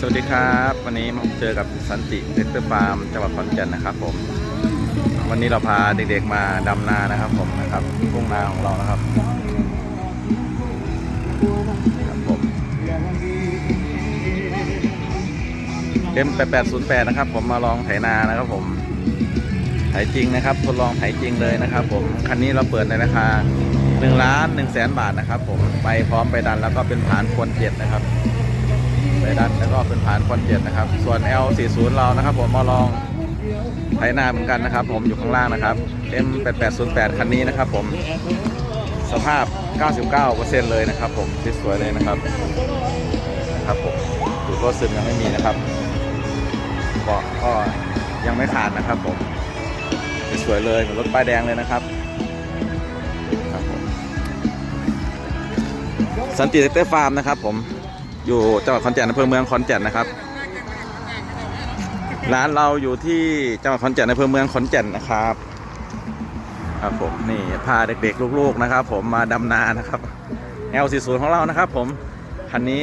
สวัสดีครับ วันนี้มาเจอกับสันติเล็กเตอร์ฟาร์มจังหวัดขอนแก่นนะครับ ผม วันนี้เราพาเด็กๆมาดำนานะครับ ผมนะครับทุ่งนาของเรานะครับครับผมเอ็มแปดแปดศูนย์แปดนะครับ ผมมาลองไถนานะครับ ผมไถจริงนะครับทดลองไถจริงเลยนะครับ ผมคันนี้เราเปิดในราคาหนึ่งล้านหนึ่งแสนบาทนะครับ ผมไปพร้อมไปดันแล้วก็เป็นฐานควรเจ็ดนะครับ ไปดันแล้วก็เป็นฐานคอนเจ็ตนะครับ ส่วน L40 เรานะครับ ผมมาลองไถนาเหมือนกันนะครับ ผมอยู่ข้างล่างนะครับ M8808 คันนี้นะครับ ผมสภาพ 99%เลยนะครับ ผมสวยเลยนะครับครับผมดูรถซึมยังไม่มีนะครับเบาะก็ยังไม่ขาดนะครับ ผมสวยเลยเหมือนรถป้ายแดงเลยนะครับครับผมสันติเตอร์ฟาร์มนะครับผม อยู่จังหวัดขอนแก่นอำเภอเมืองขอนแก่นนะครับ ร้านเราอยู่ที่จังหวัดขอนแก่นอำเภอเมืองขอนแก่นนะครับ ครับผมนี่พาเด็กๆลูกๆนะครับ ผมมาดำนานะครับ L40 ของเรานะครับ ผมคันนี้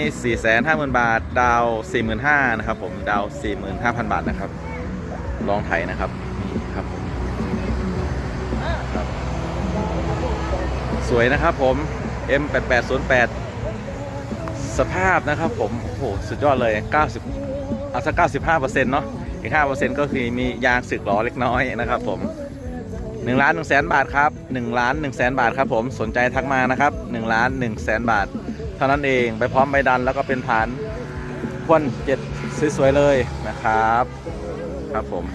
450,000 บาท ดาว 45,000นะครับ ผมดาว 45,000 บาทนะครับ ลองไถนะครับนี่ครับผมสวยนะครับผม M8808 สภาพนะครับผม โอ้โห สุดยอดเลย 90 เอาสัก 95เปอร์เซ็นต์เนาะ อีก 5 เปอร์เซ็นต์ก็คือมียางสึกหรอเล็กน้อยนะครับผม1ล้าน1แสนบาทครับ1ล้าน1แสนบาทครับผม สนใจทักมานะครับ1ล้าน1แสนบาท เท่านั้นเอง ไปพร้อมใบดันแล้วก็เป็นฐานควนเจ็ดสวยๆเลยนะครับ ครับผม